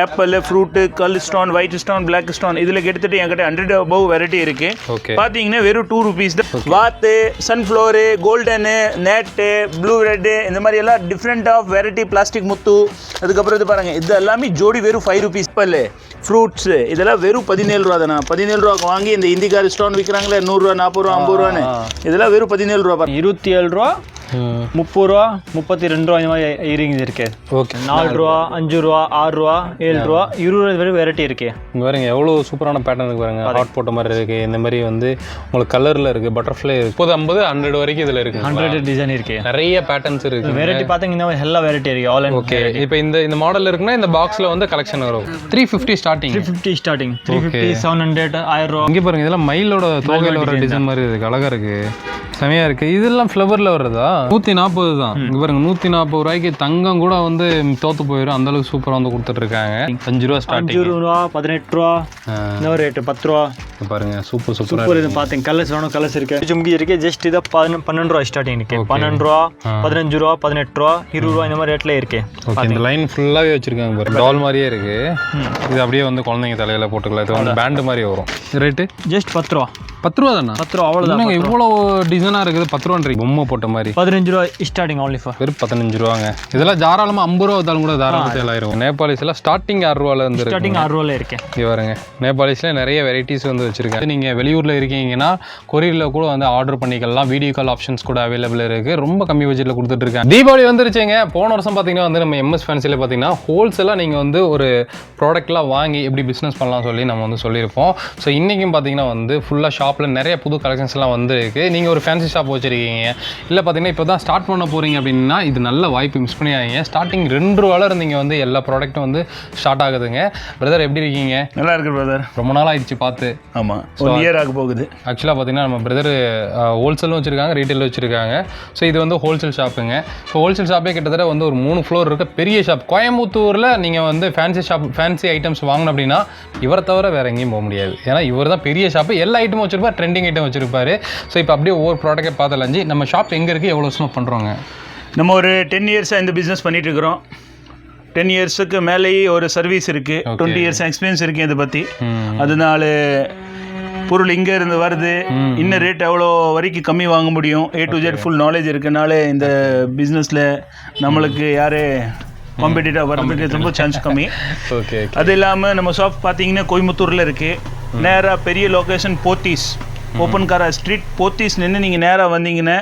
Apple fruit கல் stone white stone black stone இதில் கிட்டத்தட்ட என்கிட்ட ஹண்ட்ரட் அபவ் வெரைட்டி இருக்கு. பார்த்தீங்கன்னா வெறும் டூ ருபீஸ் தான். வாத்து சன்ஃப்ளவரு கோல்டனு நேட்டு ப்ளூ ரெட்டு இந்த மாதிரி எல்லாம் டிஃப்ரெண்ட் ஆஃப் வெரைட்டி பிளாஸ்டிக் முத்து அதுக்கப்புறம் இது பாருங்க இது எல்லாமே ஜோடி வெறும் ஃபைவ் ருபீஸ் பல்லு ஃப்ரூட்ஸு இதெல்லாம் வெறும் பதினேழு ரூபா தானே? பதினேழு ரூபாக்கு வாங்கி இந்த இந்திக்கார ஸ்டோன் விற்கிறாங்களே நூறுரூவா நாற்பது ரூபா ஐம்பது ரூபான்னு. இதெல்லாம் வெறும் பதினேழு ரூபா பாருங்க. இருபத்தி ஏழு ரூபா முப்பது ரூபா முப்பத்தி ரெண்டு ரூபா இந்த மாதிரி இயரிங்ஸ் இருக்கு. ஓகே. நாலு ரூபா அஞ்சு ரூபா ஆறு ரூபா ஏழு ரூபா இருபது வரை வெரைட்டி இருக்கு. இங்கே பாருங்க எவ்வளோ சூப்பரான பேட்டர்ன் இருக்கு பாருங்க. ஹாட் போட்ட மாதிரி இருக்கு. இந்த மாதிரி வந்து உங்களுக்கு கலரில் இருக்கு பட்டர்ஃப்ளை இருக்கு. முப்பது ஐம்பது ஹண்ட்ரட் வரைக்கும் இதில் இருக்கு. ஹண்ட்ரட் டிசைன் இருக்கு. நிறைய பேட்டர்ன்ஸ் இருக்கு. வெரைட்டி பார்த்தீங்கன்னா எல்லா வெரைட்டி இருக்கு. ஆல் ஓகே இப்போ இந்த இந்த மாடல் இருக்குன்னா இந்த பாக்ஸில் வந்து கலெக்ஷன் வரும். Three fifty starting three fifty starting three fifty seven hundred ஆயிரம் ரூபா. இங்கே பாருங்க இதெல்லாம் மயிலோட தோகையில் வர டிசைன் மாதிரி இருக்கு. அழகா இருக்கு. செமையா இருக்கு. இதெல்லாம் ஃப்ளவரில் வர்றதா? நூற்றி நாற்பது தான் இங்கே பாருங்க நூற்றி நாற்பது ரூபாய்க்கு தங்கம் கூட வந்து தோத்து போயிடும் அந்த அளவுக்கு சூப்பராக வந்து கொடுத்துட்டு இருக்காங்க அஞ்சு ரூபா அஞ்சு ஸ்டார்டிங் ரூபா பதினெட்டு ரூபா இந்த ரேட்டு பத்து ரூபா. பாருங்க சூப்பர் சூப்பர் இது பார்த்தீங்க கலர்ஸ் வேணும் கலர்ஸ் இருக்கு. ஜும்கி இருக்கு. ஜஸ்ட் இது பதின பன்னெண்டு ரூபா ஸ்டார்டிங் இருக்கு. பன்னெண்டு ரூபா பதினஞ்சு ரூபா பதினெட்டு ரூபா இருபது ரூபா இந்த மாதிரி ரேட்ல இருக்கு. இந்த லைன் ஃபுல்லாகவே வச்சிருக்காங்க பாருங்க. டால் மாதிரியே இருக்கு. இது அப்படியே வந்து குழந்தைங்க தலையில போட்டுக்கலாம். இது வந்து பேண்ட் மாதிரி வரும். ரேட்டு ஜஸ்ட் பத்து ரூபா பத்து ரூபா தானே பத்து ரூபா அவ்வளோதான் இவ்வளோ டிசைனாக இருக்குது? பத்து ரூபான்றீங்க பொம்மை போட்ட மாதிரி. பதினஞ்சு ரூபா ஸ்டார்டிங் only for. வெறும் பதினஞ்சு ரூபாங்க. இதெல்லாம் தாராளமாக ஐம்பது ரூபா வந்தாலும் கூட தாராளமாக ஏழாயிரம் நேபாளிஸ்லாம் ஸ்டார்டிங் ஆறு ரூபால இருந்து ஸ்டார்டிங் ஆறு ரூபால இருக்கு இங்கே பாருங்க. நேபாளிஸில் நிறைய வெரைட்டிஸ் வந்து வச்சுருக்காங்க நீங்கள் வெளியூரில் இருக்கீங்கன்னா கொரியரில் கூட வந்து ஆர்டர் பண்ணிக்கலாம். வீடியோ கால் ஆப்ஷன்ஸ் கூட அவைலபிள் இருக்குது ரொம்ப கம்மி பட்ஜெட்டில் கொடுத்துட்ருக்காங்க தீபாவளி வந்துருச்சுங்க. போன வருஷம் பார்த்தீங்கன்னா வந்து நம்ம எம்எஸ் ஃபேன்சியில் பார்த்தீங்கன்னா ஹோல்சேலாக நீங்கள் வந்து ஒரு ப்ராடக்ட்லாம் வாங்கி எப்படி பிஸ்னஸ் பண்ணலாம் சொல்லி நம்ம வந்து சொல்லியிருப்போம். ஸோ இன்றைக்கும் பார்த்தீங்கன்னா வந்து ஃபுல்லாக ஷாப்பில் நிறைய புது கலெக்ஷன்ஸ்லாம் வந்துருக்கு. நீங்கள் ஒரு ஃபேன்சி ஷாப் வச்சுருக்கீங்க. இல்லை பார்த்தீங்கன்னா இப்போ தான் ஸ்டார்ட் பண்ண போகிறீங்க அப்படின்னா இது நல்ல வாய்ப்பு மிஸ் பண்ணியாதீங்க ஸ்டார்டிங் ரெண்டு ரூபால இருந்தீங்க வந்து எல்லா ப்ராடக்ட்டும் வந்து ஸ்டார்ட் ஆகுதுங்க. பிரதர் எப்படி இருக்கீங்க? நல்லா இருக்கு பிரதர் ரொம்ப நாள் ஆயிடுச்சு பார்த்து ஆமாம் ஒன் இயர் ஆக போகுது. ஆக்சுவலாக பார்த்தீங்கன்னா நம்ம பிரதர் ஹோல்சேலும் வச்சுருக்காங்க ரீட்டைலும் வச்சுருக்காங்க. ஸோ இது வந்து ஹோல்சேல் ஷாப்புங்க ஸோ ஹோல்சேல் ஷாப்பே கிட்டத்தட்ட வந்து ஒரு மூணு ஃப்ளோர் இருக்க பெரிய ஷாப் கோயம்புத்தூரில் நீங்கள் வந்து ஃபேன்சி ஷாப் ஃபேன்சி ஐட்டம்ஸ் வாங்கணும் அப்படின்னா இவரை தவிர வேறு எங்கேயும் போக முடியாது. ஏன்னா இவர் தான் பெரிய ஷாப்பு எல்லா ஐட்டமும் வச்சிருப்பார் ட்ரெண்டிங் ஐட்டம் வச்சிருப்பாரு. ஸோ இப்போ அப்படியே ஒவ்வொரு ப்ராடக்ட்டை பார்த்தலஞ்சு நம்ம ஷாப் எங்கே இருக்குது எவ்வளோ வருஷமாக பண்ணுறோங்க நம்ம ஒரு டென் இயர்ஸாக இந்த பிஸ்னஸ் பண்ணிட்டு இருக்கிறோம். டென் இயர்ஸுக்கு மேலேயே ஒரு சர்வீஸ் இருக்கு. டுவெண்ட்டி இயர்ஸ் எக்ஸ்பீரியன்ஸ் இருக்கு இதை பற்றி அதனால பொருள் இங்கே இருந்து வருது. இன்னும் ரேட் எவ்வளோ வரைக்கும் கம்மி வாங்க முடியும்? A to Z full knowledge இருக்கனால இந்த பிஸ்னஸில் நம்மளுக்கு யாரு காம்படிட்டாக வர்றதுக்கு ரொம்ப சான்ஸ் கம்மி. ஓகே அது இல்லாமல் நம்ம ஷாப் பார்த்தீங்கன்னா கோயம்புத்தூரில் இருக்குது நேராக பெரிய location Pothys. Oppanakara street Pothys நின்று நீங்கள் நேராக வந்தீங்கன்னா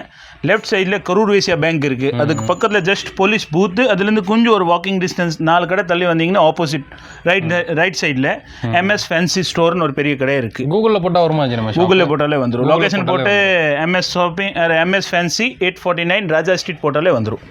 லெஃப்ட் சைடில் கரூர் வேசியா பேங்க் இருக்குது அதுக்கு பக்கத்தில் ஜஸ்ட் போலீஸ் பூத்து அதுலேருந்து கொஞ்சம் ஒரு வாக்கிங் டிஸ்டன்ஸ் நாலு கடை தள்ளி வந்தீங்கன்னா ஆப்போசிட் ரைட் ரைட் சைடில் எம்எஸ் ஃபேன்சி ஸ்டோர்னு ஒரு பெரிய கடை இருக்குது கூகுளில் போட்டால் வருமா? கூகுளில் போட்டாலே வந்துடும் லொகேஷன் போட்டு MS shopping MS fancy eight forty nine Raja street போட்டாலே வந்துடும்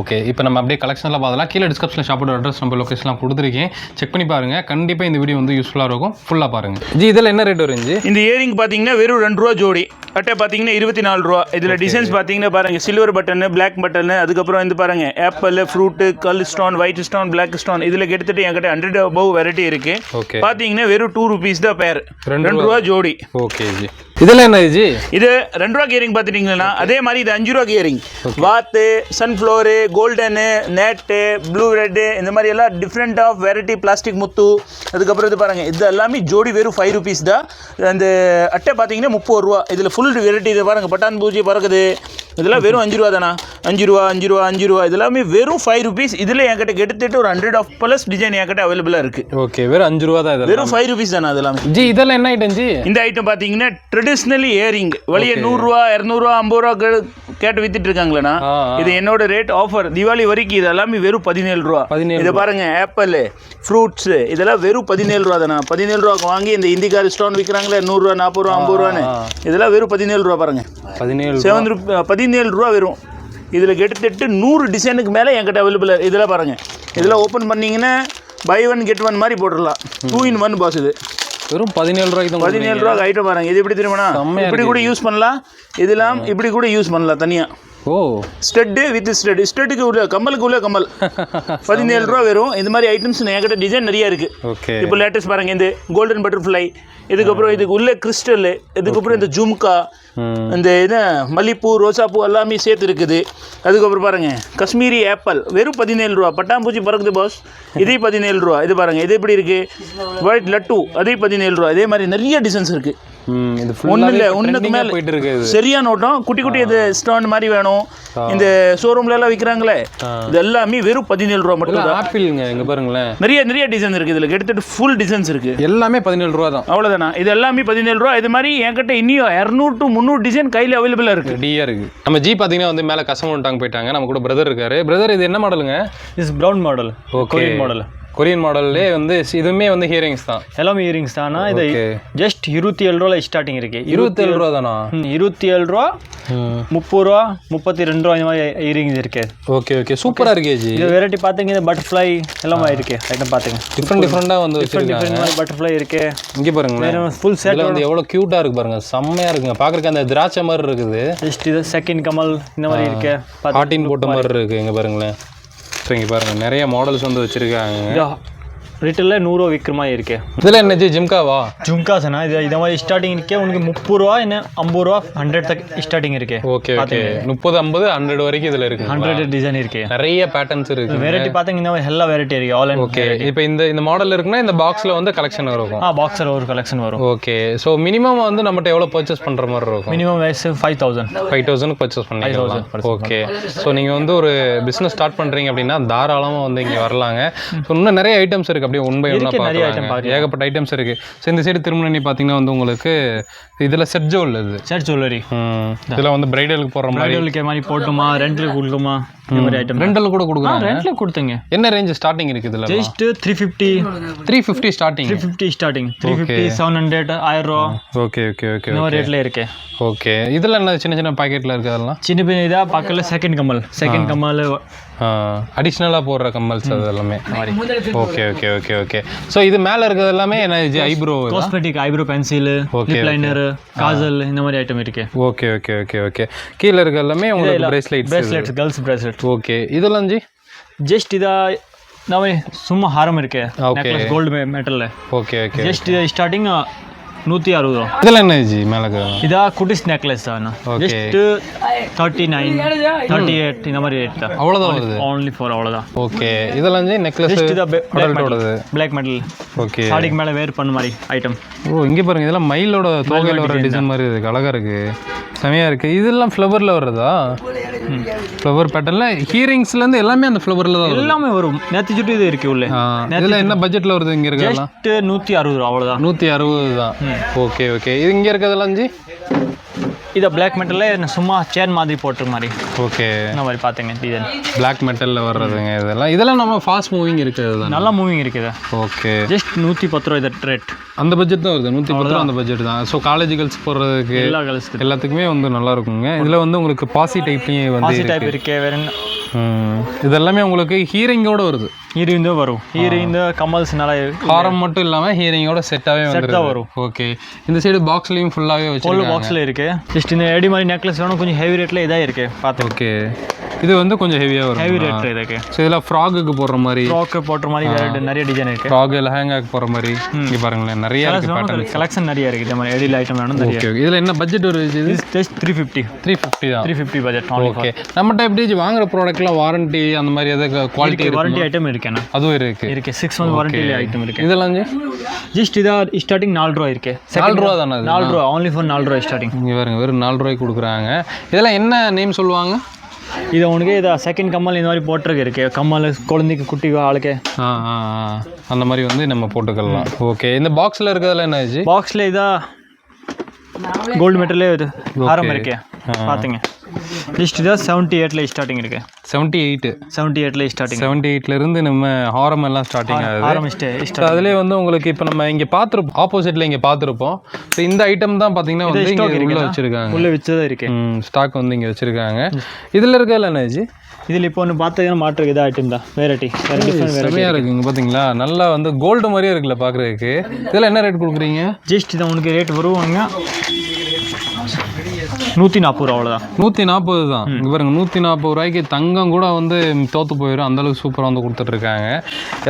ஓகே இப்போ நம்ம அப்படியே கலெக்ஷன்லாம் பார்த்தலாம் கீழே டிஸ்கிரிப்ஷனில் ஷாப்போட அட்ரஸ் நம்ம லொகேஷன்லாம் கொடுத்துருக்கேன். செக் பண்ணி பாருங்க. கண்டிப்பாக இந்த வீடியோ வந்து யூஸ்ஃபுல்லாக இருக்கும். ஃபுல்லாக பாருங்க. ஜி இதில் என்ன ரேட் வரும் ஜி? இந்த இயரிங் பார்த்தீங்கன்னா வெறும் ரெண்டு ரூபா ஜோடி. அட்டை பார்த்தீங்கன்னா இருபத்தி நாலு ரூபா. இதில் டிசைன்ஸ் பார்த்தீங்கன்னா பாருங்க சில்வர் பட்டனு பிளாக் பட்டனு அதுக்கப்புறம் வந்து பாருங்க ஆப்பிள் ஃப்ரூட்டு கல் stone white stone black stone இதில் கிட்டத்தட்ட என்கிட்ட ஹண்ட்ரட் அபவ் வெரைட்டி இருக்கு. பார்த்தீங்கன்னா வெறும் டூ ருபீஸ் தான் பேர் ரெண்டு ரூபா. ஜோடி. ஓகே ஜி இதில் என்ன ஜி இது ரெண்டு ரூபா கியரிங் பார்த்துட்டீங்கன்னா அதே மாதிரி இது அஞ்சு ரூபா கியரிங் வாத்து சன்ஃப்ளவரு கோல்டனு நேட்டு ப்ளூ ரெட்டு இந்த மாதிரி எல்லாம் டிஃப்ரெண்ட் ஆஃப் வெரைட்டி பிளாஸ்டிக் முத்து. அதுக்கப்புறம் இது பாருங்க இது எல்லாமே ஜோடி வெறும் ஃபைவ் ருபீஸ் தான். அந்த அட்டை பார்த்தீங்கன்னா முப்பது ரூபா. இதில் ஃபுல் வெரைட்டி இது பாருங்க பட்டான் பூஜை பறக்குது. இதெல்லாம் வெறும் அஞ்சு ரூபா தானா? அஞ்சு ரூபா அஞ்சு ரூபா அஞ்சு ரூபா. இதெல்லாமே வெறும் ஃபைவ் ருபீஸ் இதில் என்கிட்ட கிட்டத்தட்ட ஒரு ஹண்ட்ரட் ஆஃப் ப்ளஸ் டிசைன் என்கிட்ட அவைலபிளாக இருக்குது ஓகே வெறும் அஞ்சு ரூபா தான் வெறும் ஃபைவ் ருபீஸ் தானே அதெல்லாமே ஜி இதெல்லாம் என்ன ஐட்டம் ஜி? இந்த ஐட்டம் பார்த்தீங்கன்னா ட்ரெடிஷ்னலி இயரிங் வெளியே நூறுரூவா இரநூறுவா ஐம்பது ரூபா கேட்டு வித்துட்டு இருக்காங்களேண்ணா. இது என்னோட ரேட் ஆஃபர் தீபாவளி வரைக்கும் இது எல்லாமே வெறும் பதினேழு ரூபா. 17 இது பாருங்க ஆப்பிள் ஃப்ரூட்ஸு இதெல்லாம் வெறும் பதினேழு ரூபா தானே? பதினேழு ரூபாக்கு வாங்கி இந்த இந்திக்கார ஸ்டோன் விற்கிறாங்களே நூறுரூவா நாற்பது ரூபா ஐம்பது ரூபான்னு. இதெல்லாம் வெறும் பதினேழு ரூபா பாருங்க. பதினேழு செவன் ருபி. பதினேழு ரூபா வெறும் இதில் கிட்டத்தட்ட நூறு டிசைனுக்கு மேலே என்கிட்ட அவைலபிள் இதெல்லாம் பாருங்க. இதெல்லாம் ஓப்பன் பண்ணீங்கன்னா பை ஒன் கெட் ஒன் மாதிரி போட்டுடலாம். டூ இன் ஒன் பாஸ் இது. வெறும் பதினேழு ரூபாய்க்கு தான் பதினேழு ரூபா ஐட்டம் பாருங்க. இது எப்படி தெரியுமா இப்படி கூட யூஸ் பண்ணலாம். இதெல்லாம் இப்படி கூட யூஸ் பண்ணலாம் தனியாக ஓ. ஸ்டெட்டு வித் ஸ்டெட் ஸ்டெட்டுக்கு உள்ள கம்மலுக்கு உள்ள கம்மல். பதினேழு ரூபா வரும். இந்த மாதிரி ஐட்டம்ஸ் என்கிட்ட டிசைன் நிறைய இருக்கு. ஓகே இப்போ லேட்டஸ்ட் பாருங்க இந்த கோல்டன் பட்டர்ஃப்ளை இதுக்கப்புறம் இதுக்கு உள்ள கிறிஸ்டல் இதுக்கப்புறம் இந்த ஜும்கா இந்த இது மல்லிப்பூ ரோசாப்பூ எல்லாமே சேர்த்து இருக்குது அதுக்கப்புறம் பாருங்க காஷ்மீரி ஆப்பிள் வெறும் பதினேழு ரூபா. பட்டாம்பூச்சி பறக்குது பாஸ் இதே பதினேழு ரூபா. இது பாருங்க இது எப்படி இருக்கு? ஒயிட் லட்டு அதே பதினேழு ரூபா. இதே மாதிரி நிறைய டிசைன்ஸ் இருக்கு. ம் இது ஒன்றும் இல்லை ஒன்றுக்கு மேலே போயிட்டு இருக்கு இது. சரியா நோட்டம். குட்டி குட்டி இது ஸ்டாண்ட் மாதிரி வேணும். இந்த ஷோரூம்ல எல்லாம் விற்கிறாங்களே இது எல்லாமே வெறும் பதினேழு ரூபா மட்டும் தான். ஆப்பிள்ங்க இங்கே பாருங்களேன். நிறைய நிறைய டிசைன் இருக்கு இதுல. கிட்டத்தட்ட ஃபுல் டிசைன்ஸ் இருக்கு. எல்லாமே பதினேழு ரூபா தான். அவ்வளோதானா இது எல்லாமே பதினேழு ரூபா. இது மாதிரி என்கிட்ட இன்னும் இரநூறு டு முந்நூறு டிசைன் கையில் அவைலபிளாக இருக்கு. ரெடியாக இருக்கு. நம்ம ஜி பார்த்தீங்கன்னா வந்து மேலே கஸ்டமர் டாங்க போயிட்டாங்க. நம்ம கூட பிரதர் இருக்காரு. பிரதர் இது என்ன மாடலுங்க is brown model okay Korean model Korean மாடல்லே வந்து இதுவுமே வந்து ஹியரிங்ஸ் தான். எல்லாமே இயரிங்ஸ் தானா? இது. ஜஸ்ட் இருபத்தி ஏழு ரூபாயில் ஸ்டார்டிங் இருக்கு. இருபத்தேழு ரூபா தானா? இருபத்தி ஏழு ரூபா முப்பது ரூபா முப்பத்தி ரெண்டு ரூபா இந்த மாதிரி இயரிங்ஸ் இருக்கு. ஓகே ஓகே சூப்பராக இருக்கே ஜி. இது வெரைட்டி பார்த்தீங்க இந்த பட்டர்ஃப்ளை எல்லாமே இருக்கு. ஐட்டம் பார்த்துங்க டிஃப்ரெண்ட் டிஃப்ரெண்டாக வந்து டிஃப்ரெண்ட் பட்டர்ஃப்ளை இருக்கு. இங்கே பாருங்களேன். ஃபுல் செட் வந்து எவ்வளோ க்யூட்டாக இருக்கு பாருங்க. செம்மையாக இருக்குங்க. பார்க்குறக்கு அந்த திராட்சை மாதிரி இருக்குது. ஜஸ்ட் இது செகண்ட் கமல் இந்த மாதிரி இருக்கு. ஹாட்டின் போட்ட மாதிரி. இருக்கு இங்கே பாருங்களேன். ஸோ இங்கே பாருங்க நிறைய மாடல்ஸ் வந்து வச்சிருக்காங்க. ரிட்டலில் நூறுரூவா விற்கிற மாதிரி இருக்கு. இதில் என்ன ஜி ஜிம்காவா? ஜும்காஸ்னா இது இந்த மாதிரி ஸ்டார்டிங் இருக்கே. உனக்கு முப்பது ரூபா என்ன ஐம்பது ரூபா ஹண்ட்ரட் தக் ஸ்டார்டிங் இருக்கு. ஓகே ஓகே முப்பது ஐம்பது ஹண்ட்ரட் வரைக்கும் இதில் இருக்கு. ஹண்ட்ரட் டிசைன் இருக்கு. நிறைய பேட்டர்ன்ஸ் இருக்கு. வெரைட்டி பார்த்தீங்க இந்த மாதிரி எல்லா வெரைட்டி இருக்கு. ஆல் அண்ட் ஓகே இப்போ இந்த இந்த மாடல் இருக்குன்னா இந்த பாக்ஸில் வந்து கலெக்ஷன் இருக்கும் ஆ பாக்ஸில் ஒரு கலெக்ஷன் வரும். ஓகே ஸோ மினிமம் வந்து நம்மகிட்ட எவ்வளோ பர்ச்சேஸ் பண்ணுற மாதிரி இருக்கும்? மினிமம் வயசு five thousand five thousand purchase பண்ணிக்கலாம் ஓகே ஸோ நீங்கள் வந்து ஒரு பிஸ்னஸ் ஸ்டார்ட் பண்ணுறீங்க அப்படின்னா தாராளமாக வந்து இங்கே வரலாங்க. ஸோ இன்னும் நிறைய ஐட்டம்ஸ் இருக்குது அப்படியே ஒன் பை ஒன்னாக பார்க்கலாம் ஏகப்பட்ட ஐட்டம்ஸ் இருக்குது ஸோ இந்த சைடு திருமணி பார்த்தீங்கன்னா வந்து உங்களுக்கு இதில் செட் ஜோல் இது. செட் ஜுவல்லரி இதில் வந்து பிரைடலுக்கு போடுற மாதிரி. பிரைடலுக்கு மாதிரி போட்டுமா ரெண்ட்டுக்கு கொடுக்குமா இந்த மாதிரி ஐட்டம் ரெண்டல் கூட கொடுக்குறாங்க. ரெண்ட்டில் கொடுத்துங்க. என்ன ரேஞ்ச் ஸ்டார்டிங் இருக்குது இதில் just three fifty three fifty starting three fifty starting three fifty seven hundred ஆயிரம் ரூபா. ஓகே ஓகே ஓகே இந்த ரேட்டில் இருக்கு. ஓகே இதில் என்ன சின்ன சின்ன பாக்கெட்டில் இருக்குது அதெல்லாம்? சின்ன பின்ன இதாக பார்க்கல செகண்ட் கமல் செகண்ட் கமல் அடிஷ்னலாக போடுற கம்மல்ஸ் அது எல்லாமே. Okay okay okay okay so இது மேல இருக்கிறது எல்லாமே என்ன eyebrow cosmetic eyebrow pencil okay liner kajal இந்த மாதிரி ஐட்டம் இருக்கு. ஓகே ஓகே ஓகே ஓகே கீழே இருக்க எல்லாமே உங்களுக்கு bracelet bracelet girls bracelet okay ಇದೆಲ್ಲ ಅಂಜಿ ಜಸ್ಟ್ ಇದ ನಾವೇ ಸುಮ್ಮ ಹಾರಮ್ ಇರಕ್ಕೆ gold metal okay okay just starting நூற்றி அறுபது ரூபா இதெல்லாம் என்ன ஜி மேலே இதா குட்டிஸ் நெக்லஸ் தான் just thirty nine thirty eight இந்த மாதிரி ரேட் தான் அவ்வளோதான் வருது ஓன்லி ஃபார் அவ்வளோதான் ஓகே இதெல்லாம் ஜி நெக்லஸ் அடல்ட்டோடது பிளாக் மெடல் ஓகே சாடிக்கு மேலே வேர் பண்ண மாதிரி ஐட்டம் ஓ இங்கே பாருங்க இதெல்லாம் மயிலோட தோகையில் வர டிசைன் மாதிரி இருக்குது அழகாக இருக்குது செமையாக இருக்குது இதெல்லாம் ஃப்ளவரில் வர்றதா ஃப்ளவர் பேட்டர்ல ஹியரிங்ஸ்லேருந்து எல்லாமே அந்த ஃப்ளவரில் தான் எல்லாமே வரும். நேற்று சுட்டு இது இருக்கு உள்ள. ஆ, இதெல்லாம் என்ன பட்ஜெட்டில் வருது இங்கே இருக்கிறதெல்லாம்? நூற்றி அறுபது ரூபா அவ்வளோதான் நூற்றி அறுபது தான். ஓகே ஓகே இது இங்கே இருக்கிறதெல்லாம் ஜி? இதை பிளாக் மெட்டலில் சும்மா சேர் மாதிரி போட்டுற மாதிரி. ஓகே இந்த மாதிரி பார்த்தீங்க டிசைன் பிளாக் மெட்டலில் வர்றதுங்க இதெல்லாம். இதெல்லாம் நம்ம ஃபாஸ்ட் மூவிங் இருக்கிறது தான்? நல்லா மூவிங் இருக்குது. ஓகே ஜஸ்ட் நூற்றி பத்து ரூபா இது ரேட் அந்த பட்ஜெட் தான் வருது. நூற்றி பத்து ரூபா அந்த பட்ஜெட் தான். ஸோ காலேஜ் கேர்ள்ஸ் போடுறதுக்கு எல்லா கலர்ஸ்க்கு எல்லாத்துக்குமே வந்து நல்லா இருக்குங்க. இதில் வந்து உங்களுக்கு பாசி டைப்லேயும் வந்து பாசி டைப் இருக்கு. வேற என்ன? ம். இது எல்லாமே உங்களுக்கு ஹீரிங்கோட வருது. ஹீரோயின் வரும். ஹீரோயின் கமல்ஸ் நல்லா ஹாரம் மட்டும் இல்லாமல் ஹீரிங்கோட செட்டாகவே வந்துருது. வரும். ஓகே இந்த சைடு பாக்ஸ்லேயும் ஃபுல்லாகவே ஃபுல் வச்சுருக்காங்க. பாக்ஸில் இருக்கு. ஜஸ்ட் இந்த எடி மாதிரி நெக்லஸ் வேணும் கொஞ்சம் ஹெவி ரேட்டில் இதாக இருக்கு. பார்த்து ஓகே இது வந்து கொஞ்சம் ஹெவியாக வரும். ஹெவி ரேட் இதுக்கு ஸோ இதெல்லாம் ஃப்ராகுக்கு போடுற மாதிரி. ஃப்ராக்கு போட்டுற மாதிரி வேற நிறைய டிசைன் இருக்கு. ஃப்ராக் லெஹங்காக்கு போகிற மாதிரி. இங்கே பாருங்களேன் நிறைய கலெக்ஷன் நிறைய இருக்கு. இந்த மாதிரி எடியில் ஐட்டம் வேணும் நிறைய இதில் என்ன பட்ஜெட் வருது இது? Just three fifty three fifty தான் த்ரீ ஃபிஃப்டி பட்ஜெட் ஓகே நம்மகிட்ட எப்படி வாங்குற ப்ராடக்ட்லாம் வாரண்டி அந்த மாதிரி எதாவது குவாலிட்டி வாரண்டி ஐட்டம் இருக்கேண்ணா. அதுவும் இருக்கு. இருக்கு. சிக்ஸ் மந்த் வாரண்டி ஐட்டம் இருக்கு. இதெல்லாம் ஜஸ்ட் இதா ஸ்டார்டிங் நாலு ரூபா இருக்கு. நாலு ரூபா தானே நாலு ரூபா. only ஃபார் நாலு ரூபா ஸ்டார்டிங் இங்கே பாருங்க வெறும் நாலு ரூபாய்க்கு கொடுக்குறாங்க. இதெல்லாம் என்ன நேம் சொல்லுவாங்க? இது உனக்கு இதை செகண்ட் கம்மல் இந்த மாதிரி போட்டிருக்கு இருக்கு கம்மல் குழந்தைக்கு குட்டி ஆளுக்கு. அந்த மாதிரி வந்து நம்ம போட்டுக்கலாம். ஓகே இந்த பாக்ஸில் இருக்கிறதுல என்ன ஆச்சு பாக்ஸில் இதா கோல்டு மெட்டலே இது ஆரம் இருக்கு. பார்த்துங்க ஜஸ்ட் இதா செவன்ட்டி எயிட்டில் ஸ்டார்டிங் இருக்கு. செவன்ட்டி எயிட்டு செவன்ட்டி எயிட்டில் ஸ்டார்டிங் செவன்ட்டி எயிட்லேருந்து நம்ம ஹாரம் எல்லாம் ஸ்டார்டிங் ஆகுது. ஆரம் ஸ்டே ஸோ அதுலேயே வந்து உங்களுக்கு இப்போ நம்ம இங்கே பார்த்துருப்போம் ஆப்போசிட்டில் இங்கே பார்த்துருப்போம் ஸோ இந்த ஐட்டம் தான் பார்த்தீங்கன்னா வந்து இங்கே உள்ளே வச்சுருக்காங்க. உள்ளே வச்சதா இருக்கு. ஸ்டாக் வந்து இங்கே வச்சுருக்காங்க. இதில் என்ன ஆச்சு இதில் இப்போ ஒன்று பார்த்தீங்கன்னா மாற்று இதா ஐட்டம் தான். வெரைட்டி வேறு டிஃப்ரெண்ட் இருக்குங்க பார்த்தீங்களா நல்லா வந்து கோல்டு மாதிரியே இருக்குல்ல பார்க்குறதுக்கு இதெல்லாம் என்ன ரேட் கொடுக்குறீங்க? ஜஸ்ட் இதை உனக்கு ரேட் வருவாங்க. நூற்றி நாற்பது ரூபா அவ்வளோதான் நூற்றி நாற்பது தான் இங்கே பாருங்க நூற்றி நாற்பது ரூபாய்க்கு தங்கம் கூட வந்து தோற்று போயிடும் அந்தளவுக்கு சூப்பராக வந்து கொடுத்துட்ருக்காங்க.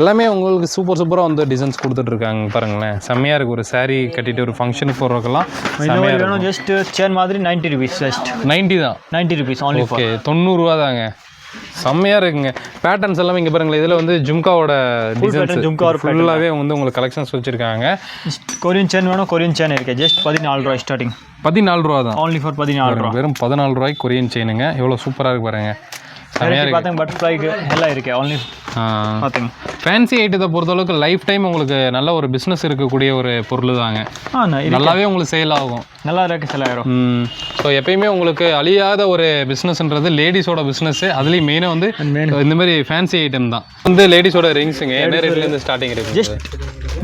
எல்லாமே உங்களுக்கு சூப்பர் சூப்பராக வந்து டிசைன்ஸ் கொடுத்துட்ருக்காங்க பாருங்களேன். செம்மையாக இருக்குது ஒரு saree கட்டிட்டு ஒரு ஃபங்க்ஷனுக்கு போடுறதுக்கெல்லாம் ஜஸ்ட் சேன் மாதிரி நைன்ட்டி ருபீஸ் ஜஸ்ட் நைன்ட்டி தான். நைன்ட்டி ருபீஸ் ஓகே தொண்ணூறுரூவா தாங்க. செம்மையாக இருக்குங்க. பேட்டர்ன்ஸ் எல்லாமே இங்கே பாருங்களேன். இதில் வந்து ஜும்காவோட டிசைன்ஸ் ஜும்கா ஃபுல்லாகவே வந்து உங்களுக்கு கலெக்ஷன்ஸ் வச்சுருக்காங்க. கொரியன் சேன் வேணும் கொரியன் சேன் இருக்கு. ஜஸ்ட் பதினாலு ரூபா ஸ்டார்டிங் பதினாலு ரூபா தான். ஆன்லி ஃபார் பதினாலு ரூபா. வெறும் பதினாலு ரூபாய்க்கு கொரியன் செயினுங்க எவ்வளோ சூப்பராக இருக்கு பாருங்க. செம்மையாக பார்த்தீங்க பட்டர்ஃப்ளைக்கு எல்லாம் இருக்கு. ஆன்லி பார்த்தீங்க ஃபேன்சி ஐட்டத்தை பொறுத்தளவுக்கு லைஃப் டைம் உங்களுக்கு நல்ல ஒரு பிஸ்னஸ் இருக்கக்கூடிய ஒரு பொருள் தாங்க. நல்லாவே உங்களுக்கு சேல் ஆகும். நல்லா இருக்கு சில ஆயிரம். ஸோ எப்பயுமே உங்களுக்கு அழியாத ஒரு பிஸ்னஸ்ன்றது லேடிஸோட பிஸ்னஸ் அதுலேயும் மெயினாக வந்து இந்த மாதிரி ஃபேன்சி ஐட்டம் தான். வந்து லேடிஸோட ரிங்ஸுங்க என்ன ரேட்லேருந்து ஸ்டார்டிங் இருக்கு? ஜஸ்ட்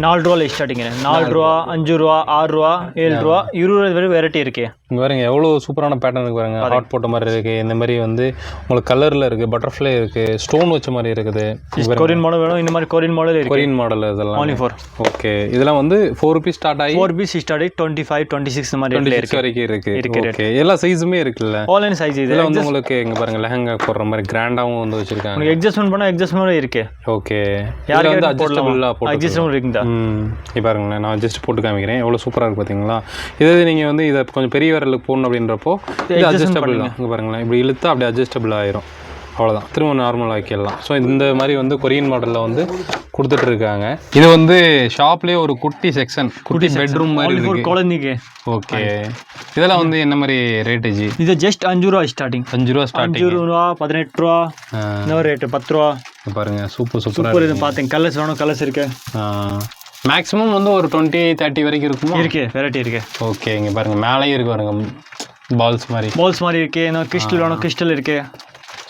நாலு ரூபால ஸ்டார்டிங் நாலு ரூபா அஞ்சு ரூபா ஆறு ரூபா ஏழு ரூபா இருபது வரை வெரைட்டி இருக்கு. இங்கே பாருங்க எவ்வளோ சூப்பரான பேட்டர்ன் இருக்கு பாருங்க. ஹாட் போட்ட மாதிரி இருக்குது இந்த மாதிரி வந்து உங்களுக்கு கலரில் இருக்குது பட்டர்ஃப்ளை இருக்குது ஸ்டோன் வச்ச மாதிரி இருக்குது. கொரியன் மாடல் வேணும்? இந்த மாதிரி கொரியன் மாடல் இருக்கு. கொரியன் மாடல் இதெல்லாம். ஆன்லி ஃபோர் ஓகே இதெல்லாம் வந்து ஃபோர் ருபீஸ் ஸ்டார்ட் ஆகி four piece start twenty five twenty six மாதிரி டுவெண்ட்டி சிக்ஸ் இருக்கு. வரைக்கும் இருக்கு. ஓகே எல்லா சைஸுமே இருக்குல்ல. ஆன்லைன் சைஸ் இது. இதில் வந்து உங்களுக்கு இங்கே பாருங்க லெஹங்கா போடுற மாதிரி கிராண்டாகவும் வந்து வச்சிருக்காங்க. உங்களுக்கு எக்ஸஸ்மெண்ட் பண்ணால் எக்ஸஸ்மெண்ட் இருக்கு. ஓகே யாருக்கு வந்து அட்ஜஸ்டபிளாக போட்டு எக்ஸஸ்மெண்ட் இருக்குதா? இப்போ பாருங்களேன் நான் ஜஸ்ட் போட்டு காமிக்கிறேன். எவ்வளோ சூப்பராக இருக்குது பார்த்தீங்களா இதே நீங்கள் வந்து இதை கொஞ்சம் பெரிய விரலுக்கு போடணும் அப்படின்றப்போ இது அட்ஜஸ்டபிள் தான் இங்கே பாருங்களேன் இப்படி இழுத்தா அப்படியே அட்ஜஸ்டபிள் ஆயிரும். அவ்வளோதான் திரும்ப நார்மல் ஆக்கிடலாம். ஸோ இந்த மாதிரி வந்து கொரியன் மாடலில் வந்து கொடுத்துட்டு இருக்காங்க இது வந்து ஷாப்லேயே ஒரு குட்டி செக்ஷன் குட்டி பெட்ரூம் மாதிரி குழந்தைக்கு. ஓகே இதெல்லாம் வந்து என்ன மாதிரி ரேட்டேஜ் இது ஜஸ்ட் அஞ்சு ரூபா ஸ்டார்டிங் அஞ்சு ரூபா ஸ்டார்டிங் அஞ்சு ரூபா பதினெட்டு ரூபா இந்த ரேட்டு பத்து ரூபா. பாருங்க சூப்பர் சூப்பர் இது பார்த்தீங்க கலர்ஸ் வேணும் கலர்ஸ் இருக்கு. மேக்ஸிமம் வந்து ஒரு டுவெண்ட்டி தேர்ட்டி வரைக்கும் இருக்குமா? இருக்கு வெரைட்டி இருக்கு. ஓகே இங்கே பாருங்க மேலேயும் இருக்கு பாருங்க பால்ஸ் மாதிரி. பால்ஸ் மாதிரி இருக்கு இன்னும் கிறிஸ்டல் வேணும் கிறிஸ்டல் இருக்கு.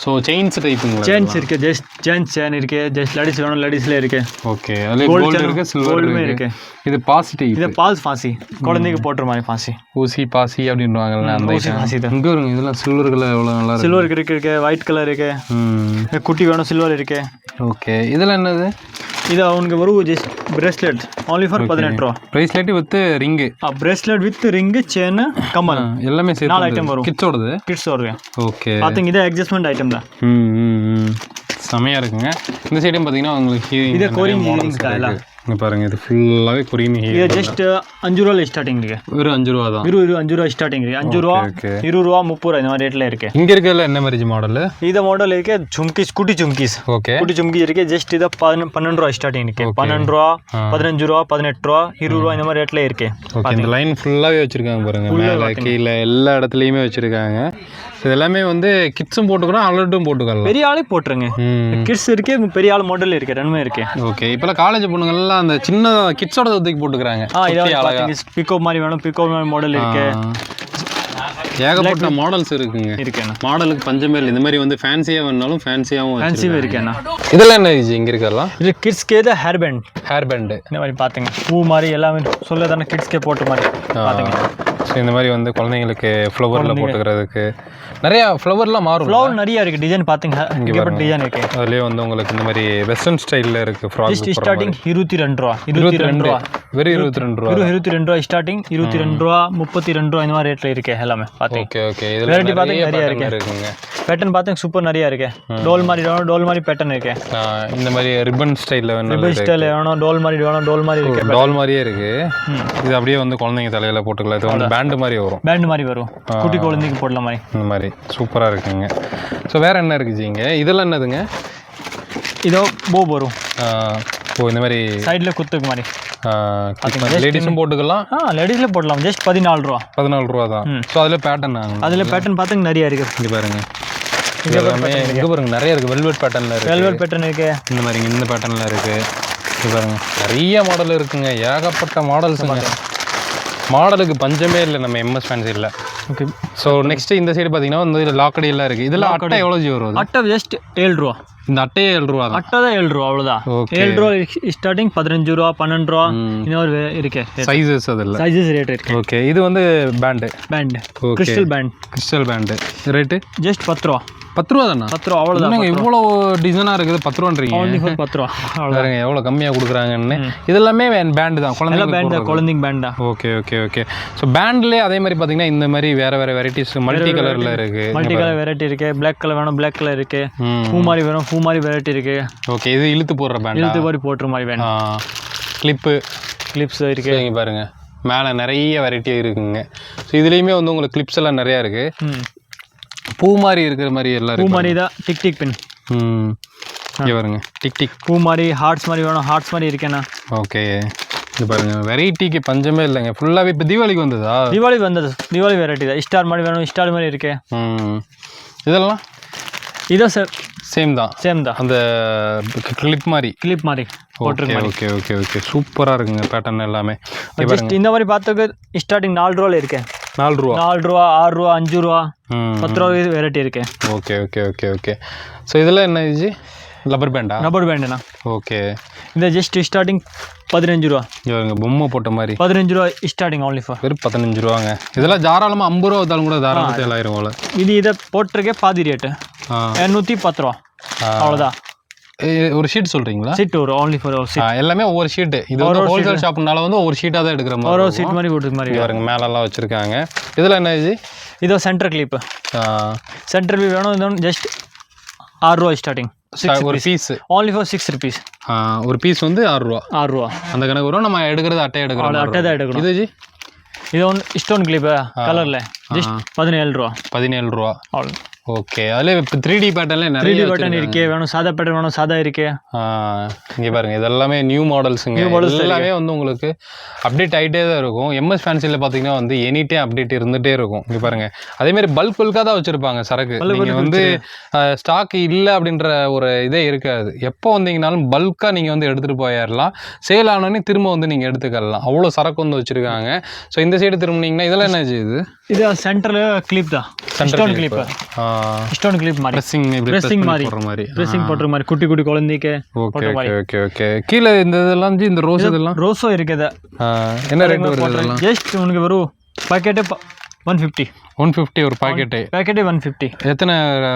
ஸோ செயின்ஸ் டைப்புங்களா செயின்ஸ் இருக்கு. ஜஸ்ட் செயின்ஸ் செயின் இருக்கு. ஜஸ்ட் லேடிஸ் வேணும் லேடிஸ்ல இருக்கு. ஓகே அதுல கோல்டு இருக்கு சில்வர் gold-மே இருக்கு. இது பாசிட்டிவ் இது பால்ஸ் ஃபாசி குழந்தைக்கு போட்டுற மாதிரி ஃபாசி ஊசி பாசி அப்படின்வாங்கல்ல அந்த ஊசி பாசி item. இங்க வருங்க இதெல்லாம் சில்வர் கலர் எவ்வளோ நல்லா இருக்கு. சில்வர் இருக்கு இருக்கு. ஒயிட் கலர் இருக்கு. குட்டி வேணும் சில்வர் இருக்கு. ஓகே இதெல்லாம் என்னது? இது அவனுக்கு வரும் ஜஸ்ட் பிரேஸ்லெட் only ஃபார் பதினெட்டு ரூபா. Bracelet with ring bracelet with ring chain கம்மல் எல்லாமே நாலு சேர்த்து item வரும். கிட்ஸோடது கிட்ஸ் வருவேன் ஓகே பார்த்தீங்க இது அட்ஜஸ்ட்மெண்ட் ஐட்டம் தான். ம் செமையாக இருக்குங்க. இந்த சைடும் பார்த்தீங்கன்னா உங்களுக்கு இது Korean மாடல்ஸ் பாருங்க இது ஃபுல்லாகவே கொரியன் இது ஜஸ்ட் அஞ்சு ரூபாயில் ஸ்டார்டிங் இருக்கு. வெறும் அஞ்சு ரூபா தான். இருபது அஞ்சு ரூபா ஸ்டார்டிங் இருக்கு. அஞ்சு ரூபா இருபது ரூபா முப்பது ரூபா இந்த மாதிரி ரேட்ல இருக்கு. இங்கே இருக்கிறதுல என்ன மாதிரி மாடலு இந்த மாடல் இருக்கு ஜும்கிஸ் குட்டி ஜும்கிஸ் ஓகே குட்டி ஜும்கி இருக்கு ஜஸ்ட் இது பதின பன்னெண்டு ரூபா ஸ்டார்டிங் இருக்கு. பன்னெண்டு ரூபா பதினஞ்சு ரூபா பதினெட்டு ரூபா இருபது ரூபா இந்த மாதிரி ரேட்ல இருக்கு. ஓகே இந்த லைன் ஃபுல்லாகவே வச்சுருக்காங்க பாருங்க. மேலே கீழே எல்லா இடத்துலையுமே வச்சுருக்காங்க. இது எல்லாமே வந்து கிட்ஸும் போட்டுக்கிறோம் அலர்ட்டும் போட்டுக்கலாம். பெரிய ஆளே போட்டுருங்க. கிட்ஸ் இருக்கு பெரிய ஆள் மாடல் இருக்கு ரெண்டுமே இருக்கு. ஓகே இப்போலாம் காலேஜ் பொண்ணுங்கள்லாம் அந்த சின்ன கிட்ஸோட தூக்கி போட்டுக்கிறாங்க. பார்த்தீங்க பிக்கோ மாதிரி வேணும். பிக்கோ மாடல் இருக்கு. ஏகப்பட்ட மாடல்ஸ் இருக்குங்க. இருக்குண்ணா. மாடலுக்கு பஞ்சமே இல்லை. இந்த மாதிரி வந்து ஃபேன்சியாக வேணாலும் ஃபேன்சியாகவும் ஃபேன்சியும் இருக்குண்ணா. இதெல்லாம் என்ன இது? இங்கே இருக்கலாம் இது கிட்ஸ்க்கு இது ஹேர் பேண்ட் ஹேர் பேண்டு இந்த மாதிரி பாத்துங்க. பூ மாதிரி எல்லாமே சொல்ல தானே கிட்ஸ்க்கே போட்ட மாதிரி. பாத்துங்க. ஸோ இந்த மாதிரி வந்து குழந்தைங்களுக்கு ஃப்ளவரில் போட்டுக்கிறதுக்கு நிறையா ஃப்ளவர்லாம் மாறும் ஃப்ளவர் நிறைய இருக்கு. டிசைன் பாத்துங்க? இங்கே டிசைன் இருக்கு? அதுலேயே வந்து உங்களுக்கு இந்த மாதிரி வெஸ்டர்ன் ஸ்டைலில் இருக்குது ஃப்ராக் ஸ்டார்டிங் இருபத்தி ரெண்டு ரூபா. இருபத்தி ரெண்டு. ரூபா. வெறும் இருபத்தி ரெண்டு ரூபா. இரு இருபத்தி ரெண்டு ரூபா ஸ்டார்டிங் இருபத்தி ரெண்டு ரூபா முப்பத்தி ரெண்டு ரூபா இந்த மாதிரி ரேட்ல இருக்கு எல்லாமே. பாத்தீங்க? Okay okay. இதில் நிறைய பாத்தீங்க, நிறைய இருக்குங்க. பேட்டர்ன் பாத்தீங்க? சூப்பர் நிறைய இருக்கு. டோல் மாதிரி வேணும் டோல் மாதிரி பேட்டர்ன் இருக்கு. இந்த மாதிரி ரிப்பன் ஸ்டைலில் வேணும் ரிபன் ஸ்டைல் வேணும் டோல் மாதிரி வேணும் டோல் மாதிரி இருக்கு டால் மாதிரியே இருக்கு. இது அப்படியே வந்து குழந்தைங்க தலையில போட்டுக்கலாம். இது வந்து பேண்டு மாதிரி வரும். பேண்ட் மாதிரி வரும். குட்டி குழந்தைக்கு போடல மாதிரி. இந்த மாதிரி. சூப்பராக இருக்குங்க. ஸோ வேற என்ன இருக்கு ஜிங்க? இதெல்லாம் என்னதுங்க? இதோ போ வரும். ஓ இந்த மாதிரி சைடுல குத்துக்கு மாதிரி. லேடிஸும் போட்டுக்கலாம். ஆ லேடிஸ்ல போடலாம். ஜஸ்ட் பதினாலு ரூபா. பதினாலு ரூபா தான். ஸோ அதில் பேட்டர்ன் ஆகும் அதுல பேட்டர்ன் பாத்தீங்க நிறைய இருக்கு. இங்கே பாருங்க. எல்லாமே இங்கே பாருங்க நிறைய இருக்கு. வெல்வெட் பேட்டர்னில் இருக்கு. வெல்வெட் பேட்டர்ன் இருக்கு. இந்த மாதிரி இந்த பேட்டர்னில் இருக்கு. இது பாருங்க நிறைய மாடல் இருக்குங்க. ஏகப்பட்ட மாடல்ஸுங்க மாடலுக்கு பஞ்சமே இல்லை நம்ம எம்எஸ் ஃபேன்சியில் ஓகே ஸோ நெக்ஸ்ட் இந்த சைடு பார்த்தீங்கன்னா வந்து இதில் லாக்கடி எல்லாம் இருக்குது இதெல்லாம் அட்டை எவ்வளோ ஜி வரும்? அட்டை ஜஸ்ட் ஏழு ரூபா. இந்த அட்டையே ஏழு ரூபா அட்டை தான் ஏழு ரூபா அவ்வளோதான். ஏழு ரூபா ஸ்டார்டிங் பதினஞ்சு ரூபா பன்னெண்டு ரூபா வே- இருக்கு சைஸஸ் அதில் சைஸஸ் ரேட் இருக்கு. ஓகே இது வந்து band band. Crystal band crystal band rate just பத்து ரூபா. பத்து ரூபா தானா? பத்து ரூபா அவ்வளோதான் இவ்வளோ டிசைனாக இருக்குது? பத்து ரூபான்றீங்க. பத்து ரூபா. அவ்வளோதான் பாருங்க எவ்வளோ கம்மியாக கொடுக்குறாங்கன்னு. இதெல்லாமே பேண்டு தான். குழந்தைங்க பேண்ட் குழந்தைங்க band okay okay okay so பேண்ட்லேயே அதே மாதிரி பார்த்தீங்கன்னா இந்த மாதிரி வேற வேற வெரைட்டிஸ் மல்டி கலரில் இருக்கு. மல்டி கலர் வெரைட்டி இருக்கு. பிளாக் கலர் வேணும் பிளாக் கலர் இருக்கு. பூ மாதிரி வேணும் பூ மாதிரி வெரைட்டி இருக்கு. ஓகே இது இழுத்து போடுற பேண்ட் இழுத்து மாதிரி போட்டுற மாதிரி வேணும் கிளிப்பு கிளிப்ஸ் இருக்கு. இங்கே பாருங்க. மேலே நிறைய வெரைட்டி இருக்குங்க. ஸோ இதுலேயுமே வந்து உங்களுக்கு கிளிப்ஸ் எல்லாம் நிறையா இருக்கு. பூ மாதிரி இருக்கிற மாதிரி எல்லாம் பூ மாதிரி தான் டிக் டிக் பின் ம். இங்கே பாருங்க. டிக் டிக். பூ மாதிரி ஹார்ட்ஸ் மாதிரி வேணும் ஹார்ட்ஸ் மாதிரி இருக்கேண்ணா. ஓகே. இது பாருங்க வெரைட்டிக்கு பஞ்சமே இல்லைங்க. ஃபுல்லாகவே இப்போ தீபாவளிக்கு வந்ததா? தீபாவளி வந்தது. தீபாவளி வெரைட்டி தான். ஸ்டார் மாதிரி வேணும் ஸ்டார் மாதிரி இருக்கு. ம். இதெல்லாம்? இதான் சார் சேம் தான். சேம் தான். அந்த கிளிப் மாதிரி. கிளிப் மாதிரி ஓகே ஓகே ஓகே ஓகே. சூப்பராக இருக்குங்க பேட்டர்ன் எல்லாமே. இந்த மாதிரி பார்த்துக்க ஸ்டார்டிங் நாலு ரூபால இருக்கேன் நாலு ரூபா. நாலு ரூபா ஆறு ரூபா அஞ்சு ரூபா பத்து ரூபா வெரைட்டி இருக்கு. Okay okay okay okay. So இதெல்லாம் என்ன இது? லப்பர் பேண்டா ரப்பர் பேண்டுண்ணா ஓகே இந்த ஜஸ்ட் ஸ்டார்டிங் பதினஞ்சு ரூபா. பொம்மை போட்ட மாதிரி. பதினஞ்சு ரூபா ஸ்டார்டிங் only ஃபார் வெறும் பதினஞ்சு ரூபாங்க. இதெல்லாம் தாராளமாக ஐம்பது ரூபா வந்தாலும் கூட தாராளமாக சேல் ஆயிரும் போல. இது இதை போட்டிருக்கே பாதி ரேட்டு இரநூத்தி பத்து ரூபா. அவ்வளோதான் ஒரு ஷீட் சொல்கிறீங்களா சீட் வரும் only ஃபார் ஒரு சீட் எல்லாமே ஒவ்வொரு ஷீட்டு இது வந்து ஹோல்சேல் ஷாப்னால வந்து ஒவ்வொரு ஷீட்டாக தான் எடுக்கிற மாதிரி ஒரு. சீட் மாதிரி போட்டுருக்க மாதிரி பாருங்க மேலெல்லாம் வச்சுருக்காங்க. இதில் என்ன இது? இதோ சென்டர் கிளிப்பு சென்டர் கிளிப் வேணும் இது ஜஸ்ட் ஆறு ரூபா ஸ்டார்டிங் ஒரு piece only for six rupees ஒரு பீஸ் வந்து ஆறு ரூபா. ஆறு ரூபா. அந்த கணக்கு வரும். நம்ம எடுக்கிறது அட்டை எடுக்கிற அவ்வளோ மாதிரி அட்டை தான். எடுக்கணும். இது இது ஒன்று ஸ்டோன் கிளிப்பு கலரில் ஜஸ்ட் பதினேழு ரூபா. பதினேழு ரூபா. அவ்வளோ ஓகே அதில் இப்போ த்ரீ டி பேட்டர்ன்ல த்ரீ நிறைய டி பட்டன் இருக்கே வேணும் சாதா பேட்டர்ன் வேணும் சாதா இருக்கே. இங்கே பாருங்க இது எல்லாமே நியூ மாடல்ஸுங்க எல்லாமே வந்து உங்களுக்கு அப்டேட் ஆகிட்டே தான் இருக்கும். எம்எஸ் ஃபேன்சியில் பார்த்தீங்கன்னா வந்து எனி டைம் அப்டேட் இருந்துகிட்டே இருக்கும். இங்கே பாருங்க. அதே மாதிரி பல்க் பல்காக தான் வச்சுருப்பாங்க சரக்கு. நீங்கள் வந்து ஸ்டாக் இல்லை அப்படின்ற ஒரு இதே இருக்காது. எப்போ வந்தீங்கனாலும் பல்காக நீங்கள் வந்து எடுத்துகிட்டு போயிடலாம் சேல் ஆனோடனே திரும்ப வந்து நீங்கள் எடுத்துக்கலாம் அவ்வளோ சரக்கு வந்து வச்சுருக்காங்க. ஸோ இந்த சைடு திரும்பினீங்கன்னா இதெல்லாம் என்ன இது? இது சென்டரில் கிளிப் தான். ஸ்டோன் கிளிப்பு ஸ்டோன் கிளிப் மாதிரி. ட்ரெஸ்ஸிங் பண்ணி மாதிரி. போடுற மாதிரி. ட்ரெஸ்ஸிங் போட்டுற மாதிரி குட்டி குட்டி குழந்தைக்கு ஓகே ஓகே ஓகே ஓகே கீழே இந்த இதெல்லாம் இந்த ரோஸ் இதெல்லாம்? ரோஸும் இருக்குது. என்ன ரேட் வருது இதெல்லாம்? ஜஸ்ட் உனக்கு வரும் packet one fifty one fifty ஒரு பாக்கெட்டு பேக்கெட்டே ஒன் ஃபிஃப்டி எத்தனை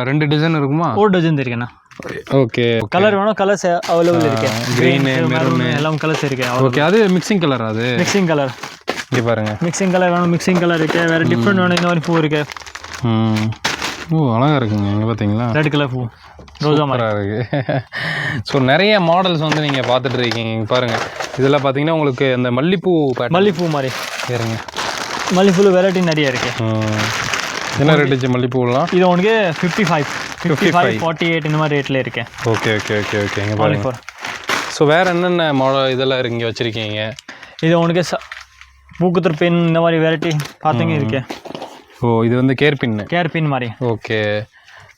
ரெண்டு டிசைன் இருக்குமா? ஒரு டஜன் இருக்குண்ணா. ஓகே கலர் வேணும் கலர்ஸ் அவைலபிள் இருக்கு. green, மெரூன் எல்லாம் கலர்ஸ் இருக்கு. ஓகே அது மிக்சிங் கலர் அது? மிக்சிங் கலர் இங்கே பாருங்க. மிக்சிங் கலர் வேணும் மிக்சிங் கலர் இருக்கு. வேற டிஃப்ரெண்ட் வேணும் இந்த மாதிரி பூ இருக்கு. ம் ஓ அழகா இருக்குங்க இங்கே பார்த்தீங்களா ரெட் கலர் பூ. ரோஜா மாதிரி. சூப்பராக இருக்கு. ஸோ நிறைய மாடல்ஸ் வந்து நீங்கள் பார்த்துட்டு இருக்கீங்க இங்க பாருங்க. இதில் பார்த்தீங்கன்னா உங்களுக்கு அந்த மல்லிப்பூ மல்லிப்பூ மாதிரி. பாருங்க மல்லிப்பூ வெரைட்டி நிறைய இருக்கு. ம். என்ன ரேட்டு மல்லிப்பூலாம்? இது உனக்கு fifty five fifty five forty eight இந்த மாதிரி ரேட்டில் இருக்கு. ஓகே ஓகே ஓகே ஓகே இங்கே பாருங்க. ஸோ வேறு என்னென்ன மாடல் இதெல்லாம் இங்கே வச்சுருக்கீங்க? இது உனக்கு ச- பூக்குத்தர் பின் இந்த மாதிரி வெரைட்டி பார்த்தீங்க இருக்கு. ஓ இது வந்து கேர் பின்னு கேர் பின் மாதிரி. ஓகே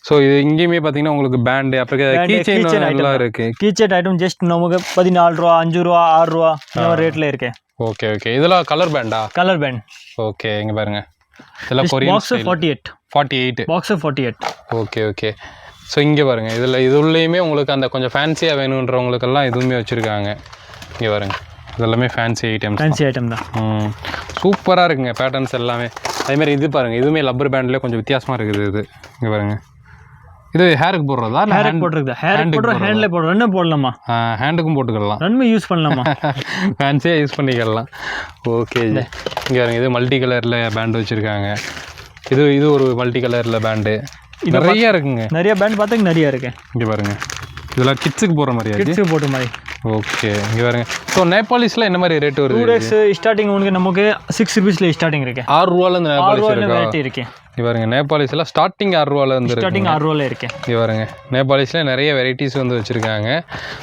ஸோ இது இங்கேயுமே பார்த்தீங்கன்னா உங்களுக்கு பேண்டு அப்புறம் கீ செயின் item எல்லாம் தான். இருக்கு. கீச்செட் ஐட்டம் ஜஸ்ட் நமக்கு பதினாலு ரூபா அஞ்சு ரூபா ஆறு ரூபா இந்த மாதிரி ரேட்டில் இருக்கு. ஓகே ஓகே இதெல்லாம் கலர் பேண்டா கலர் பேண்ட் ஓகே இங்கே பாருங்க. இதெல்லாம் Korean box forty eight forty eight box forty eight okay okay so இங்கே பாருங்க. இதில் இது உள்ளேயுமே உங்களுக்கு அந்த கொஞ்சம் ஃபேன்சியாக வேணுன்றவங்களுக்கெல்லாம் இதுவுமே வச்சுருக்காங்க. இங்கே பாருங்க. இதெல்லாமே ஃபேன்சி ஐட்டம்ஸ் ஃபேன்சி ஐட்டம் தான். சூப்பராக இருக்குங்க பேட்டர்ன்ஸ் எல்லாமே. அதே மாதிரி இது பாருங்க இதுவுமே லப்பர் பேண்ட்லேயே கொஞ்சம் வித்தியாசமாக இருக்குது இது. இங்கே பாருங்க. இது ஹேருக்கு போடுறதா? ஹேருக்கு ஹேருக்கு hand போடுறோம் ஹேண்டில் போடுறோம் ரெண்டும் போடலாமா? ஹேண்டுக்கும் போட்டுக்கலாம். ரெண்டுமே யூஸ் பண்ணலாமா? ஃபேன்சியாக யூஸ் பண்ணிக்கலாம். ஓகே இங்கே பாருங்க இது மல்டி கலரில் பேண்ட் வச்சுருக்காங்க. இது இது ஒரு மல்டி கலரில் பேண்டு நிறைய இருக்குங்க. நிறைய பேண்ட் பார்த்தா நிறைய இருக்கு. இங்கே பாருங்க. இதெல்லாம் கிட்ஸுக்கு போகிற மாதிரியா இது கிட்ஸுக்கு போட்ட மாதிரி. ஓகே இங்கே பாருங்க. ஸோ நேபாளிஸில் என்ன மாதிரி ரேட் டூ வருது டேஸ் ஸ்டார்டிங் உனக்கு நமக்கு சிக்ஸ் ருபீஸ்ல ஸ்டார்டிங் இருக்கு. ஆறு ரூபாலேருந்து நேபாளிஸ் இருக்கா? இங்கே பாருங்க நேபாளிஸ்லாம் ஸ்டார்டிங் ஆறு ரூபாலேருந்து இருக்கு. ஸ்டார்டிங் ஆறு ரூபாயில் இருக்கு. இங்கே பாருங்க நேபாளிஸில் நிறைய வெரைட்டிஸ் வந்து வச்சுருக்காங்க.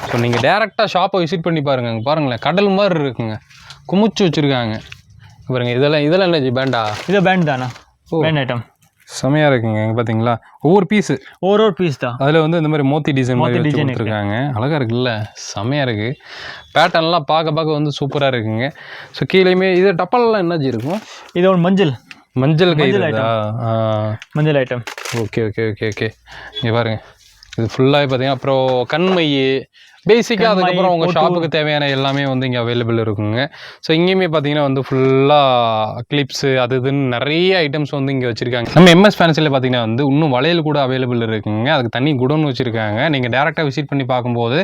ஸோ நீங்கள் டேரெக்டாக ஷாப்பை விசிட் பண்ணி பாருங்க அங்க பாருங்களேன். கடல் மாதிரி இருக்குங்க. குமிச்சு வச்சுருக்காங்க. பாருங்க இதெல்லாம் இதெல்லாம் என்ன பேண்டா இது பேண்ட் தானா? பேண்ட் ஐட்டம் செமையாக இருக்குங்க இங்கே பார்த்தீங்களா ஒவ்வொரு பீஸு ஒரு ஒரு பீஸ் தான். அதில் வந்து இந்த மாதிரி மோத்தி டிசைன் மாதிரி வச்சு கொடுத்துருக்காங்க. அழகாக இருக்குல்ல? செமையாக இருக்குது பேட்டர்ன்லாம் பார்க்க பார்க்க வந்து சூப்பராக இருக்குங்க. ஸோ கீழேயுமே இது டப்பல்லாம் என்னாச்சு இருக்கும்? இது ஒரு மஞ்சள். மஞ்சள் கை மஞ்சள் item okay okay okay okay இங்கே பாருங்க. இது ஃபுல்லாக பார்த்தீங்கன்னா அப்புறம் கண்மை பேசிக்காக அதுக்கப்புறம் உங்கள் ஷாப்புக்கு தேவையான எல்லாமே வந்து இங்கே அவைலபிள் இருக்குங்க. ஸோ இங்கேயுமே பார்த்தீங்கன்னா வந்து ஃபுல்லாக கிளிப்ஸு அது இதுன்னு நிறைய ஐட்டம்ஸ் வந்து இங்கே வச்சுருக்காங்க. நம்ம எம்எஸ் ஃபேன்சியில் பார்த்தீங்கன்னா வந்து இன்னும் வளையல் கூட அவைலபிள் இருக்குங்க. அதுக்கு தனி குடோன் வச்சுருக்காங்க. நீங்கள் டேரெக்டாக விசிட் பண்ணி பார்க்கும்போது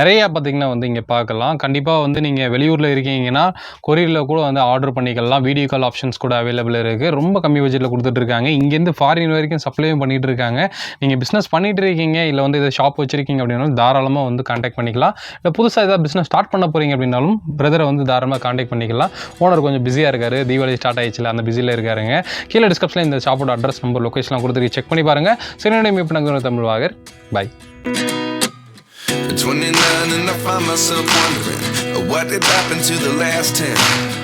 நிறையா பார்த்தீங்கன்னா வந்து இங்கே பார்க்கலாம். கண்டிப்பாக வந்து நீங்கள் வெளியூரில் இருக்கீங்கன்னா கொரியரில் கூட வந்து ஆர்டர் பண்ணிக்கலாம். வீடியோ கால் ஆப்ஷன்ஸ் கூட அவைலபிள் இருக்குது ரொம்ப கம்மி பட்ஜெட்டில் கொடுத்துட்ருக்காங்க இங்கேருந்து ஃபாரின் வரைக்கும் சப்ளையும் பண்ணிட்டு இருக்காங்க நீங்கள் பிஸ்னஸ் பண்ணிட்டு இருக்கீங்க இல்லை வந்து இதை ஷாப் வச்சுருக்கீங்க அப்படின்னாலும் தாராளமாக வந்து காண்டாக்ட் பண்ணிக்கலாம். இல்லை புதுசாக ஏதாவது பிஸ்னஸ் ஸ்டார்ட் பண்ண போகிறீங்க அப்படின்னாலும் பிரதரை வந்து தாராளமாக காண்டாக்ட் பண்ணிக்கலாம். ஓனர் கொஞ்சம் பிஸியாக இருக்காரு. தீபாவளி ஸ்டார்ட் ஆயிடுச்சுல அந்த பிஸியில் இருக்காருங்க. கீழே டிஸ்கிரிப்ஷனில் இந்த ஷாப்போட அட்ரஸ் நம்பர் லொக்கேஷன்லாம் கொடுத்துட்டு செக் பண்ணி பாருங்கள் சரி மீட் பண்ண தமிழ் வாகர். பாய் At 29 and I find myself wondering uh, what did happen to the last 10